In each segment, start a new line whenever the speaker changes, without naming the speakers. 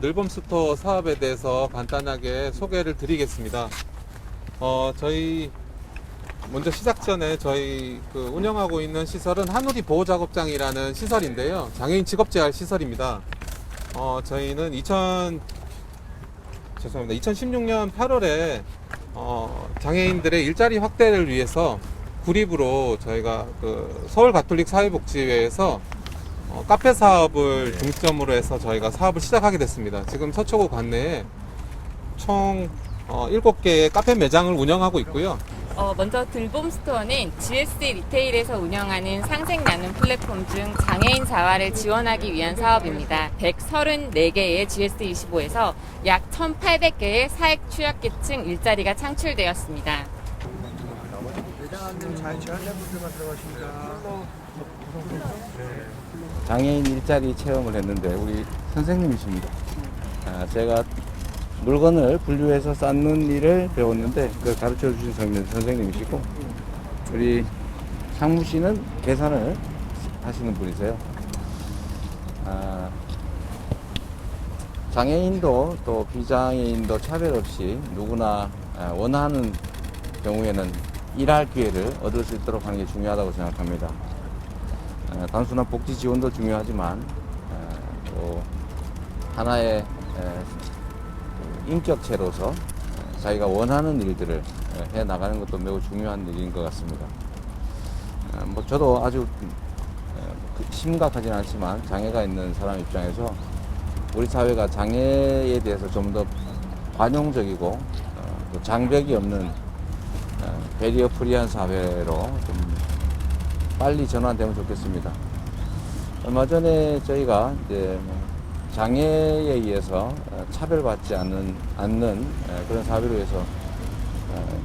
늘봄 스토어 사업에 대해서 간단하게 소개를 드리겠습니다. 어, 저희 먼저 시작 전에 저희 그 운영하고 있는 시설은 한우리 보호작업장이라는 시설인데요. 장애인 직업재활 시설입니다. 어, 저희는 2000 죄송합니다. 2016년 8월에 어, 장애인들의 일자리 확대를 위해서 구립으로 저희가 그 서울 가톨릭 사회복지회에서 어, 카페 사업을 중점으로 해서 저희가 사업을 시작하게 됐습니다. 지금 서초구 관내에 총 어, 7개의 카페 매장을 운영하고 있고요.
어, 먼저 들봄 스토어는 GS 리테일에서 운영하는 상생 나눔 플랫폼 중 장애인 자활을 지원하기 위한 사업입니다. 134개의 GS25에서 약 1,800개의 사회 취약계층 일자리가 창출되었습니다.
매장님 잘 제한자분들만 들어가십니다.
장애인 일자리 체험을 했는데 우리 선생님이십니다. 아, 제가 물건을 분류해서 쌓는 일을 배웠는데 그 가르쳐 주신 선- 선생님이시고 우리 상무 씨는 계산을 하시는 분이세요. 아, 장애인도 또 비장애인도 차별 없이 누구나 아, 원하는 경우에는 일할 기회를 얻을 수 있도록 하는 게 중요하다고 생각합니다. 어, 단순한 복지 지원도 중요하지만 어, 또 하나의 인격체로서 어, 자기가 원하는 일들을 어, 해 나가는 것도 매우 중요한 일인 것 같습니다. 어, 뭐 저도 아주 어, 그 심각하진 않지만 장애가 있는 사람 입장에서 우리 사회가 장애에 대해서 좀 더 관용적이고 어, 또 장벽이 없는 어, 배리어 프리한 사회로 좀 빨리 전환되면 좋겠습니다. 얼마 전에 저희가 이제 뭐 장애에 의해서 어, 차별받지 않는, 않는 에, 그런 사회를 위해서 어,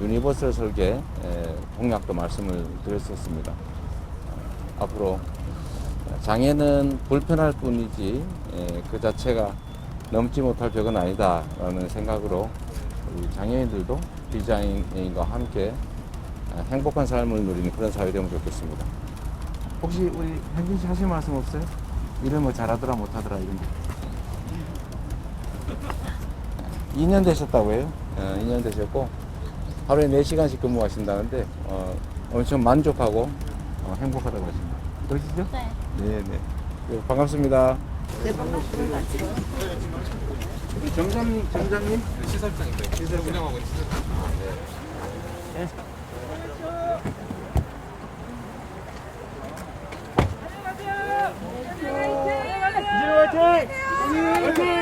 유니버설 설계 에, 공약도 말씀을 드렸었습니다. 어, 앞으로 장애는 불편할 뿐이지 에, 그 자체가 넘지 못할 벽은 아니다라는 생각으로 우리 장애인들도 비장애인과 함께 아, 행복한 삶을 누리는 그런 사회 되면 좋겠습니다. 혹시 우리 현진 씨 하실 말씀 없어요? 이런 뭐 잘하더라 못하더라 이런 거. 2년 되셨다고 해요? 어, 2년 되셨고 하루에 4시간씩 근무하신다는데 어, 엄청 만족하고 어, 행복하다고 하십니다. 그러시죠? 네. 네, 네. 네, 반갑습니다. 네, 반갑습니다. 우리 정장님, 정장님?
시설장인데 시설 운영하고 있는 시설장.
이진호 Okay. Okay.